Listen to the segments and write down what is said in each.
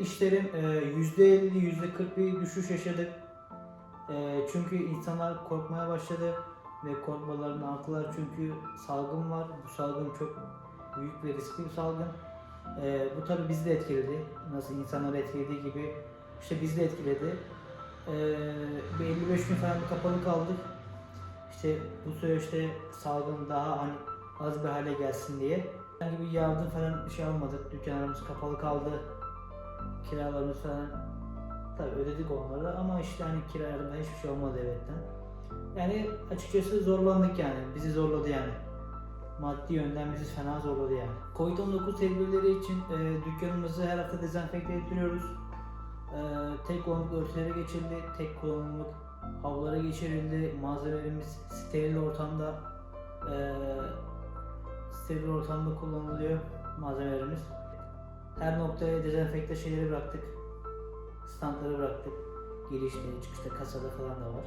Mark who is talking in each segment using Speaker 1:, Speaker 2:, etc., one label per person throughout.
Speaker 1: %50, %40 bir düşüş yaşadık. Ee, çünkü insanlar korkmaya başladı ve korkmalarını haklılar çünkü salgın var. Bu salgın çok büyük ve riskli bir salgın. Ee, bu tabi bizi de etkiledi. Nasıl insanları etkilediği gibi işte bizi de etkiledi. Ee, bir 55 gün falan kapalı kaldık. İşte bu süreçte salgın daha hani az bir hale gelsin diye. Herhangi bir yardım falan şey almadık. Dükkanlarımız kapalı kaldı. Kiralarımız falan tabii ödedik onları ama işte hani kira yardımı hiçbir şey olmadı devletten. Yani açıkçası zorlandık yani. Bizi zorladı yani. Maddi yönden bizi fena zorladı yani. Covid-19 tedbirleri için e, dükkanımızı her hafta dezenfekte ettiriyoruz. E, tek kullanımlık örtülere geçildi. Tek kullanımlık havlulara geçirildi. Malzemelerimiz steril ortamda e, steril ortamda kullanılıyor malzemelerimiz. Her noktaya dezenfekte şeyleri bıraktık. Standları bıraktık. Girişte, çıkışta, kasada falan da var.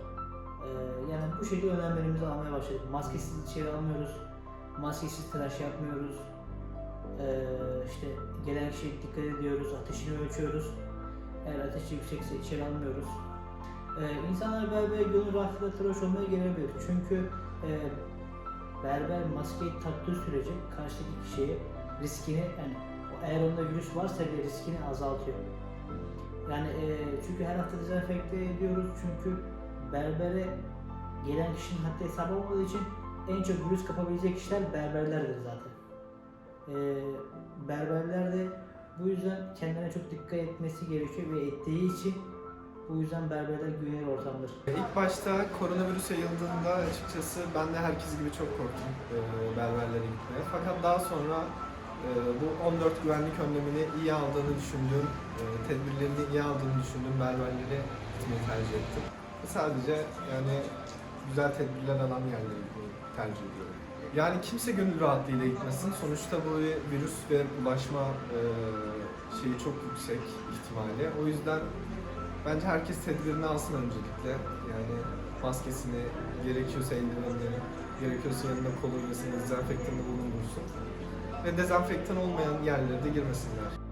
Speaker 1: Ee, yani bu şekilde önlemlerimizi almaya başladık. Maskesiz içeri almıyoruz. Maskesiz tıraş yapmıyoruz. Ee, işte gelen kişiye dikkat ediyoruz. Ateşini ölçüyoruz. Eğer ateşi yüksekse içeri almıyoruz. Ee, insanlar berbere gönül rahatlığıyla tıraş olmaya gelebilir. Çünkü e, berber maskeyi taktığı sürece karşıdaki kişiye riskini yani eğer onda virüs varsa bile riskini azaltıyor. Yani e, çünkü her hafta dezenfekte ediyoruz çünkü berbere gelen kişinin haddi hesabı olmadığı için en çok virüs kapabilecek kişiler berberlerdir zaten. E, berberler de bu yüzden kendilerine çok dikkat etmesi gerekiyor ve ettiği için bu yüzden berberler güvenilir ortamdır.
Speaker 2: İlk başta koronavirüs yayıldığında açıkçası ben de herkes gibi çok korktum e, berberlere gitmeye. Fakat daha sonra e, bu 14 güvenlik önlemini iyi aldığını düşündüğüm, e, tedbirlerini iyi aldığını düşündüğüm berberlere gitmeyi tercih ettim. Sadece yani güzel tedbirler alan yerlere gitmeyi tercih ediyorum. Yani kimse gönül rahatlığıyla gitmesin. Sonuçta bu virüs ve bulaşma e, şeyi çok yüksek ihtimali. O yüzden Bence herkes tedbirini alsın öncelikle. Yani maskesini, gerekiyorsa eldivenini, gerekiyorsa yanında kolonyasını, dezenfektanını bulundursun. Ve dezenfektan olmayan yerlere de girmesinler.